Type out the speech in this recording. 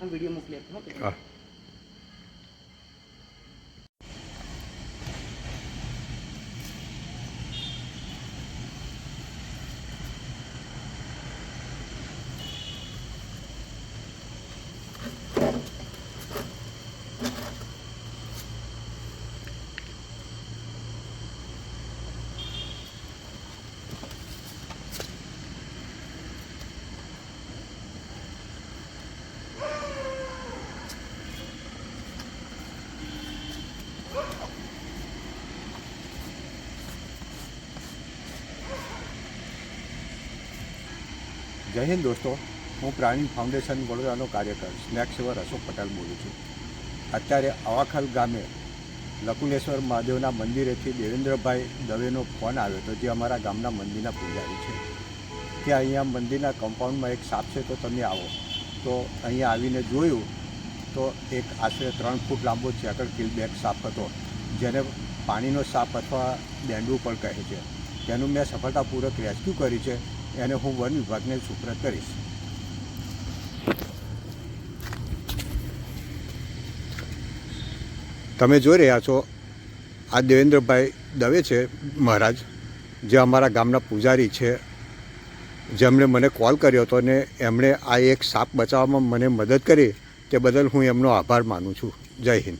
હું વિડીયો મોકલી આપું હો પેલા. જય હિન્દ દોસ્તો. હું પ્રાણી ફાઉન્ડેશન વડોદરાનો કાર્યકર, સ્નેક સેવર અશોક પટેલ બોલું છું. અત્યારે અવાખલ ગામે લકુલેશ્વર મહાદેવના મંદિરેથી દેવેન્દ્રભાઈ દવેનો ફોન આવ્યો હતો, જે અમારા ગામના મંદિરના પૂજારી છે. કે અહીંયા મંદિરના કમ્પાઉન્ડમાં એક સાપ છે, તો તમે આવો. તો અહીંયા આવીને જોયું, તો એક આશરે ત્રણ ફૂટ લાંબો ચેકર કિલ બેગ સાપ હતો, જેને પાણીનો સાપ અથવા બેંડું પણ કહે છે. તેનું મેં સફળતાપૂર્વક રેસ્ક્યુ કરી છે. એને હું વન વિભાગને સુપ્રત કરીશ. તમે જોઈ રહ્યા છો, આ દેવેન્દ્રભાઈ દવે છે, મહારાજ, જે અમારા ગામના પૂજારી છે. જેમણે મને કોલ કર્યો હતો ને એમણે આ એક સાપ બચાવવામાં મને મદદ કરી, તે બદલ હું એમનો આભાર માનું છું. જય હિન્દ.